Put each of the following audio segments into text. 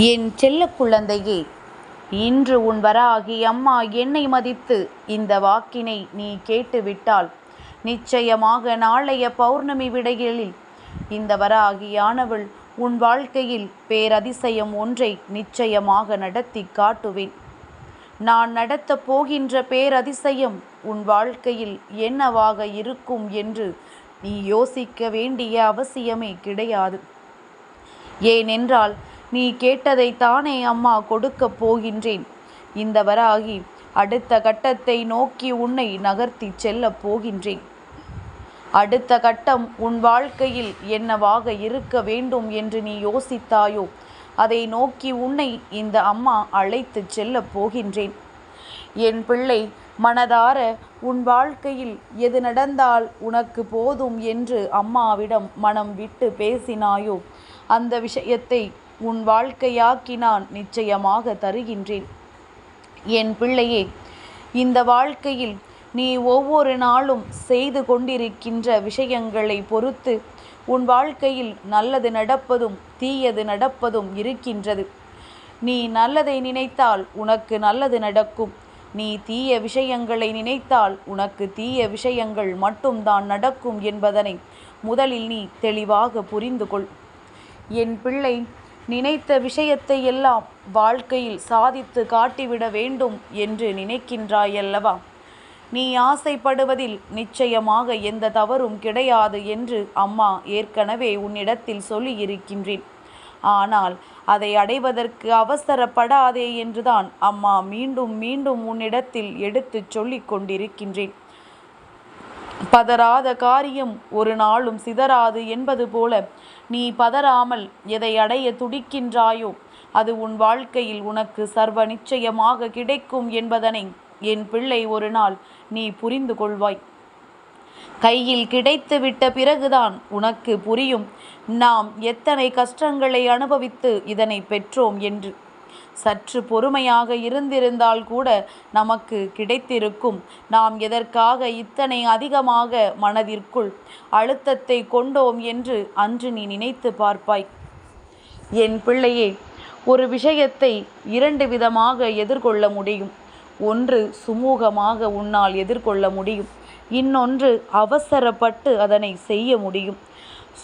என் செல்ல குழந்தையே இன்று உன் வராகி அம்மா என்னை மதித்து இந்த வாக்கினை நீ கேட்டுவிட்டால் நிச்சயமாக நாளைய பௌர்ணமி விடைகளில் இந்த வராகியானவள் உன் வாழ்க்கையில் பேரதிசயம் ஒன்றை நிச்சயமாக நடத்தி காட்டுவேன். நான் நடத்தப் போகின்ற பேரதிசயம் உன் வாழ்க்கையில் என்னவாக இருக்கும் என்று நீ யோசிக்க வேண்டிய அவசியமே கிடையாது. ஏனென்றால் நீ கேட்டதை தானே அம்மா கொடுக்கப் போகின்றேன். இந்த வராகி அடுத்த கட்டத்தை நோக்கி உன்னை நகர்த்தி செல்லப் போகின்றேன். அடுத்த கட்டம் உன் வாழ்க்கையில் என்னவாக இருக்க வேண்டும் என்று நீ யோசித்தாயோ? அதை நோக்கி உன்னை இந்த அம்மா அழைத்துச் செல்லப் போகின்றேன். என் பிள்ளை மனதார உன் வாழ்க்கையில் எது நடந்தால் உனக்கு போதும் என்று அம்மாவிடம் மனம் விட்டு பேசினாயோ? அந்த விஷயத்தை உன் வாழ்க்கையாக்கி நான் நிச்சயமாக தருகின்றேன். என் பிள்ளையே இந்த வாழ்க்கையில் நீ ஒவ்வொரு நாளும் செய்து கொண்டிருக்கின்ற விஷயங்களை பொறுத்து உன் வாழ்க்கையில் நல்லது நடப்பதும் தீயது நடப்பதும் இருக்கின்றது. நீ நல்லதை நினைத்தால் உனக்கு நல்லது நடக்கும். நீ தீய விஷயங்களை நினைத்தால் உனக்கு தீய விஷயங்கள் மட்டும்தான் நடக்கும் என்பதனை முதலில் நீ தெளிவாக புரிந்து கொள் என் பிள்ளை நினைத்த விஷயத்தை எல்லாம் வாழ்க்கையில் சாதித்து காட்டிவிட வேண்டும் என்று நினைக்கின்றாயல்லவா? நீ ஆசைப்படுவதில் நிச்சயமாக எந்த தவறும் கிடையாது என்று அம்மா ஏற்கனவே உன்னிடத்தில் சொல்லி இருக்கின்றேன் ஆனால் அதை அடைவதற்கு அவசரப்படாதே என்றுதான் அம்மா மீண்டும் மீண்டும் உன்னிடத்தில் எடுத்துச் சொல்லிக் கொண்டிருக்கின்றேன். பதறாத காரியம் ஒரு நாளும் சிதறாது என்பது போல நீ பதறாமல் எதை அடைய துடிக்கின்றாயோ அது உன் வாழ்க்கையில் உனக்கு சர்வ நிச்சயமாக கிடைக்கும் என்பதனை என் பிள்ளை ஒரு நாள் நீ புரிந்து கொள்வாய். கையில் கிடைத்துவிட்ட பிறகுதான் உனக்கு புரியும். நாம் எத்தனை கஷ்டங்களை அனுபவித்து இதனை பெற்றோம் என்று. சற்று பொறுமையாக இருந்திருந்தால் கூட நமக்கு கிடைத்திருக்கும். நாம் எதற்காக இத்தனை அதிகமாக மனதிற்குள் அழுத்தத்தை கொண்டோம் என்று அன்று நீ நினைத்து பார்ப்பாய். என் பிள்ளையே ஒரு விஷயத்தை இரண்டு விதமாக எதிர்கொள்ள முடியும். ஒன்று சுமூகமாக உன்னால் எதிர்கொள்ள முடியும். இன்னொன்று அவசரப்பட்டு அதனை செய்ய முடியும்.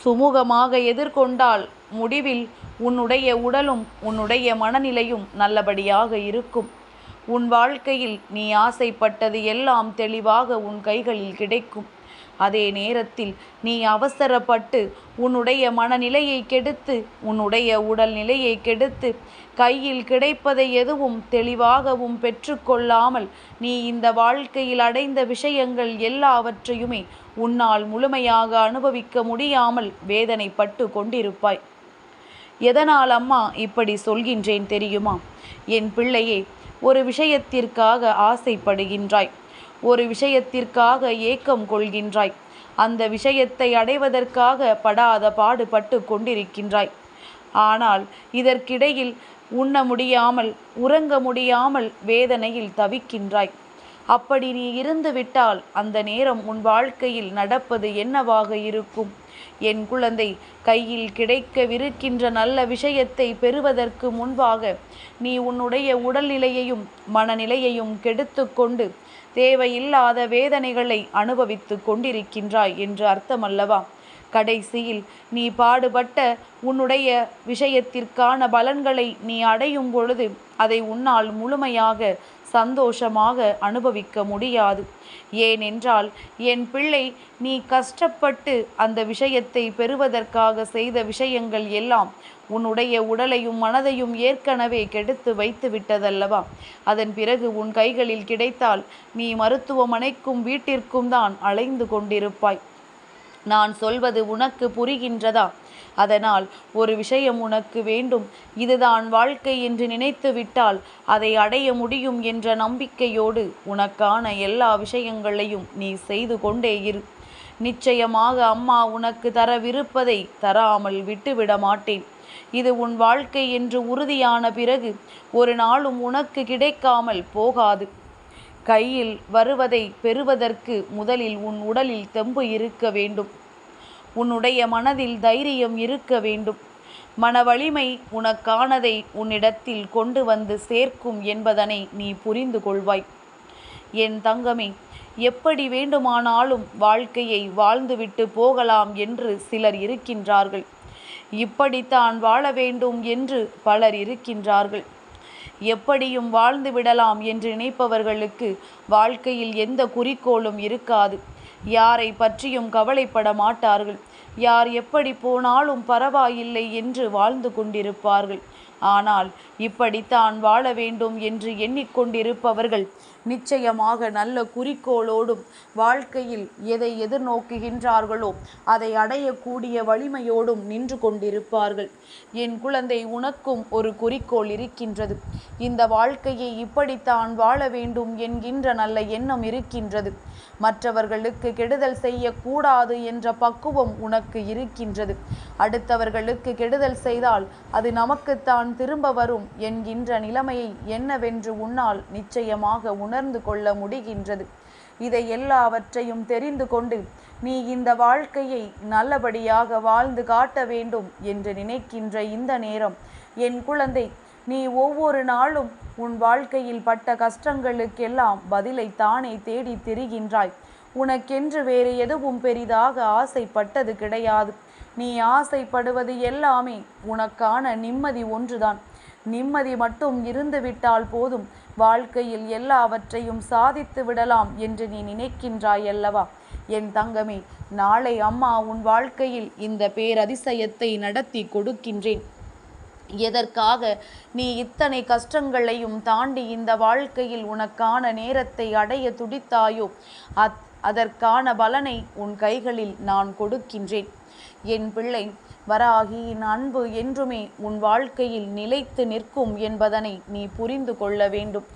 சுமூகமாக எதிர்கொண்டால் முடிவில் உன்னுடைய உடலும் உன்னுடைய மனநிலையும் நல்லபடியாக இருக்கும். உன் வாழ்க்கையில் நீ ஆசைப்பட்டது எல்லாம் தெளிவாக உன் கைகளில் கிடைக்கும். அதே நேரத்தில் நீ அவசரப்பட்டு உன்னுடைய மனநிலையை கெடுத்து உன்னுடைய உடல் நிலையை கெடுத்து கையில் கிடைப்பதை எதுவும் தெளிவாகவும் பெற்றுக்கொள்ளாமல் நீ இந்த வாழ்க்கையில் அடைந்த விஷயங்கள் எல்லாவற்றையுமே உன்னால் முழுமையாக அனுபவிக்க முடியாமல் வேதனைப்பட்டு கொண்டிருப்பாய். எதனால் அம்மா இப்படி சொல்கின்றேன் தெரியுமா? என் பிள்ளையே ஒரு விஷயத்திற்காக ஆசைப்படுகின்றாய். ஒரு விஷயத்திற்காக ஏக்கம் கொள்கின்றாய். அந்த விஷயத்தை அடைவதற்காக படாத பாடுபட்டு கொண்டிருக்கின்றாய். ஆனால் இதற்கிடையில் உண்ண முடியாமல் உறங்க முடியாமல் வேதனையில் தவிக்கின்றாய். அப்படி நீ இருந்து விட்டால் அந்த நேரம் உன் வாழ்க்கையில் நடப்பது என்னவாக இருக்கும்? என் குழந்தை கையில் கிடைக்கவிருக்கின்ற நல்ல விஷயத்தை பெறுவதற்கு முன்பாக நீ உன்னுடைய உடல்நிலையையும் மனநிலையையும் கெடுத்துக்கொண்டு தேவையில்லாத வேதனைகளை அனுபவித்து கொண்டிருக்கின்றாய் என்று அர்த்தமல்லவா? கடைசியில் நீ பாடுபட்ட உன்னுடைய விஷயத்திற்கான பலன்களை நீ அடையும் பொழுது அதை உன்னால் முழுமையாக சந்தோஷமாக அனுபவிக்க முடியாது. ஏனென்றால் என் பிள்ளை நீ கஷ்டப்பட்டு அந்த விஷயத்தை பெறுவதற்காக செய்த விஷயங்கள் எல்லாம் உன்னுடைய உடலையும் மனதையும் ஏற்கனவே கெடுத்து வைத்து விட்டதல்லவா? அதன் பிறகு உன் கைகளில் கிடைத்தால் நீ மருத்துவமனைக்கும் வீட்டிற்கும் தான் அலைந்து கொண்டிருப்பாய். நான் சொல்வது உனக்கு புரிகின்றதா? அதனால் ஒரு விஷயம் உனக்கு வேண்டும். இதுதான் வாழ்க்கை என்று நினைத்து விட்டால் அதை அடைய முடியும் என்ற நம்பிக்கையோடு உனக்கான எல்லா விஷயங்களையும் நீ செய்து கொண்டே இரு. நிச்சயமாக அம்மா உனக்கு தரவிருப்பதை தராமல் விட்டுவிட மாட்டேன். இது உன் வாழ்க்கை என்று உறுதியான பிறகு ஒரு நாளும் உனக்கு கிடைக்காமல் போகாது. கையில் வருவதை பெறுவதற்கு முதலில் உன் உடலில் தெம்பு இருக்க வேண்டும். உன்னுடைய மனதில் தைரியம் இருக்க வேண்டும். மனவலிமை உனக்கானதை உன்னிடத்தில் கொண்டு வந்து சேர்க்கும் என்பதனை நீ புரிந்து கொள்வாய். என் தங்கமே எப்படி வேண்டுமானாலும் வாழ்க்கையை வாழ்ந்துவிட்டு போகலாம் என்று சிலர் இருக்கின்றார்கள். இப்படித்தான் வாழ வேண்டும் என்று பலர் இருக்கின்றார்கள். எப்படியும் வாழ்ந்து விடலாம் என்று நினைப்பவர்களுக்கு வாழ்க்கையில் எந்த குறிக்கோளும் இருக்காது. யாரை பற்றியும் கவலைப்பட மாட்டார்கள். யார் எப்படி போனாலும் பரவாயில்லை என்று வாழ்ந்து கொண்டிருப்பார்கள். ஆனால் இப்படித்தான் வாழ வேண்டும் என்று எண்ணிக்கொண்டிருப்பவர்கள் நிச்சயமாக நல்ல குறிக்கோளோடும் வாழ்க்கையில் எதை எதிர்நோக்குகின்றார்களோ அதை அடையக்கூடிய வலிமையோடும் நின்று கொண்டிருப்பார்கள். என் குழந்தை உனக்கும் ஒரு குறிக்கோள் இருக்கின்றது. இந்த வாழ்க்கையை இப்படித்தான் வாழ வேண்டும் என்கின்ற நல்ல எண்ணம் இருக்கின்றது. மற்றவர்களுக்கு கெடுதல் செய்யக்கூடாது என்ற பக்குவம் உனக்கு இருக்கின்றது. அடுத்தவர்களுக்கு கெடுதல் செய்தால் அது நமக்குத்தான் திரும்ப வரும் என்கின்ற நிலைமையை என்னவென்று உன்னால் நிச்சயமாக உணர்ந்து கொள்ள முடிகின்றது. இதை எல்லாவற்றையும் தெரிந்து கொண்டு நீ இந்த வாழ்க்கையை நல்லபடியாக வாழ்ந்து காட்ட வேண்டும் என்று நினைக்கின்ற இந்த நேரம். என் குழந்தை நீ ஒவ்வொரு நாளும் உன் வாழ்க்கையில் பட்ட கஷ்டங்களுக்கெல்லாம் பதிலை தானே தேடி திரிகின்றாய். உனக்கென்று வேறு எதுவும் பெரிதாக ஆசைப்பட்டது கிடையாது. நீ ஆசைப்படுவது எல்லாமே உனக்கான நிம்மதி ஒன்றுதான். நிம்மதி மட்டும் இருந்துவிட்டால் போதும். வாழ்க்கையில் எல்லாவற்றையும் சாதித்து விடலாம் என்று நீ நினைக்கின்றாய் அல்லவா? என் தங்கமே நாளை அம்மா உன் வாழ்க்கையில் இந்த பேரதிசயத்தை நடத்தி கொடுக்கின்றேன். எதற்காக நீ இத்தனை கஷ்டங்களையும் தாண்டி இந்த வாழ்க்கையில் உனக்கான நேரத்தை அடைய துடித்தாயோ? அத் அதற்கான பலனை உன் கைகளில் நான் கொடுக்கின்றேன். என் பிள்ளை வராகியின் அன்பு என்றுமே உன் வாழ்க்கையில் நிலைத்து நிற்கும் என்பதனை நீ புரிந்து கொள்ள வேண்டும்.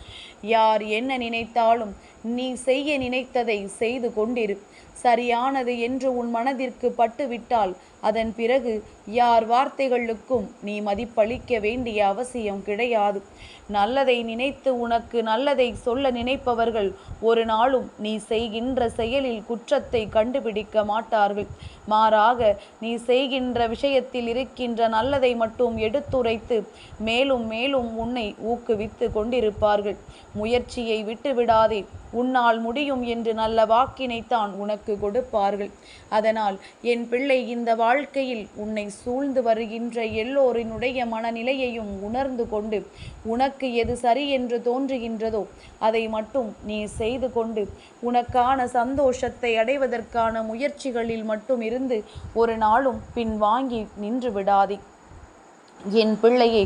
யார் என்ன நினைத்தாலும் நீ செய்ய நினைத்ததை செய்து கொண்டிரு. சரியானது என்று உன் மனதிற்கு பட்டுவிட்டால் அதன் பிறகு யார் வார்த்தைகளுக்கும் நீ மதிப்பளிக்க வேண்டிய அவசியம் கிடையாது. நல்லதை நினைத்து உனக்கு நல்லதை சொல்ல நினைப்பவர்கள் ஒரு நாளும் நீ செய்கின்ற செயலில் குற்றத்தை கண்டுபிடிக்க மாட்டார்கள். மாறாக நீ செய்கின்ற விஷயத்தில் இருக்கின்ற நல்லதை மட்டும் எடுத்துரைத்து மேலும் மேலும் உன்னை ஊக்குவித்து கொண்டிருப்பார்கள். முயற்சியை விட்டுவிடாதே. உன்னால் முடியும் என்று நல்ல வாக்கினைத்தான் உனக்கு கொடுப்பார்கள். அதனால் என் பிள்ளை இந்த வாழ்க்கையில் உன்னை சூழ்ந்து வருகின்ற எல்லோரினுடைய மனநிலையையும் உணர்ந்து கொண்டு உனக்கு எது சரி என்று தோன்றுகின்றதோ அதை மட்டும் நீ செய்து கொண்டு உனக்கான சந்தோஷத்தை அடைவதற்கான முயற்சிகளில் மட்டும் இருந்து ஒரு நாளும் பின் வாங்கி நின்று விடாதே. என் பிள்ளையே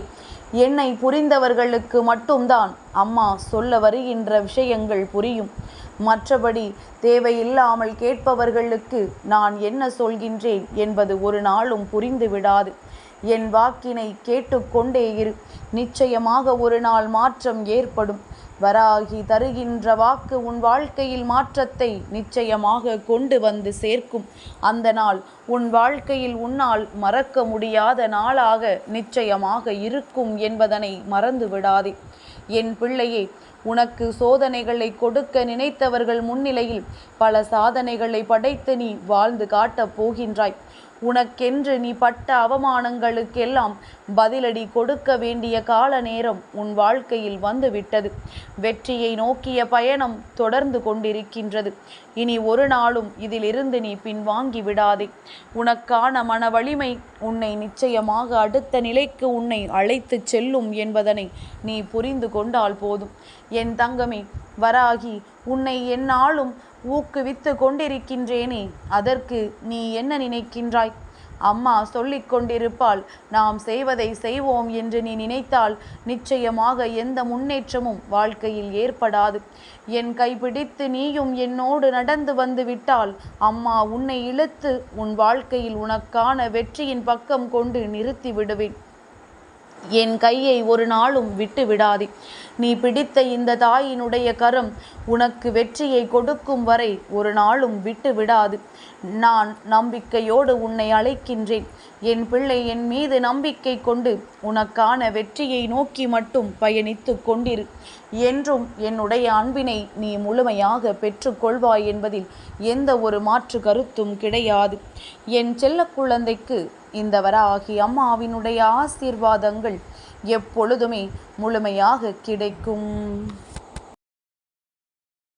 என்னை புரிந்தவர்களுக்கு மட்டும்தான் அம்மா சொல்ல வருகின்ற விஷயங்கள் புரியும். மற்றபடி தேவையில்லாமல் கேட்பவர்களுக்கு நான் என்ன சொல்கின்றேன் என்பது ஒரு நாளும் புரிந்து விடாது. என் வாக்கினை கேட்டுக்கொண்டே இரு. நிச்சயமாக ஒரு நாள் மாற்றம் ஏற்படும். வராகி தருகின்ற வாக்கு உன் வாழ்க்கையில் மாற்றத்தை நிச்சயமாக கொண்டு வந்து சேர்க்கும். அந்த நாள் உன் வாழ்க்கையில் உன்னால் மறக்க முடியாத நாளாக நிச்சயமாக இருக்கும் என்பதனை மறந்து விடாதே. என் பிள்ளையே உனக்கு சோதனைகளை கொடுக்க நினைத்தவர்கள் முன்னிலையில் பல சாதனைகளை படைத்து நீ வாழ்ந்து காட்டப் போகின்றாய். உனக்கென்று நீ பட்ட அவமானங்களுக்கெல்லாம் பதிலடி கொடுக்க வேண்டிய கால நேரம் உன் வாழ்க்கையில் வந்துவிட்டது. வெற்றியை நோக்கிய பயணம் தொடர்ந்து கொண்டிருக்கின்றது. இனி ஒரு நாளும் இதிலிருந்து நீ பின்வாங்கி விடாதே. உனக்கான மன வலிமை உன்னை நிச்சயமாக அடுத்த நிலைக்கு உன்னை அழைத்துச் செல்லும் என்பதனை நீ புரிந்து கொண்டால் போதும். என் தங்கமே வராகி உன்னை என்னாலும் ஊக்குவித்து கொண்டிருக்கின்றேனே அதற்கு நீ என்ன நினைக்கின்றாய்? அம்மா சொல்லிக் கொண்டிருப்பாள் நாம் செய்வதை செய்வோம் என்று நீ நினைத்தால் நிச்சயமாக எந்த முன்னேற்றமும் வாழ்க்கையில் ஏற்படாது. என் கைப்பிடித்து நீயும் என்னோடு நடந்து வந்து விட்டால் அம்மா உன்னை இழுத்து உன் வாழ்க்கையில் உனக்கான வெற்றியின் பக்கம் கொண்டு நிறுத்தி விடுவேன். என் கையை ஒரு நாளும் விட்டு விடாதே. நீ பிடித்த இந்த தாயினுடைய கரம் உனக்கு வெற்றியை கொடுக்கும் வரை ஒரு நாளும் விட்டு விடாது. நான் நம்பிக்கையோடு உன்னை அழைக்கின்றேன். என் பிள்ளை என் மீது நம்பிக்கை கொண்டு உனக்கான வெற்றியை நோக்கி மட்டும் பயணித்து கொண்டிரு. என்றும் என்னுடைய அன்பினை நீ முழுமையாக பெற்றுக்கொள்வாய் என்பதில் எந்த ஒரு மாற்று கருத்தும் கிடையாது. என் செல்ல குழந்தைக்கு இந்த வராகி அம்மாவினுடைய ஆசீர்வாதங்கள் எப்பொழுதுமே முழுமையாக கிடைக்கும்.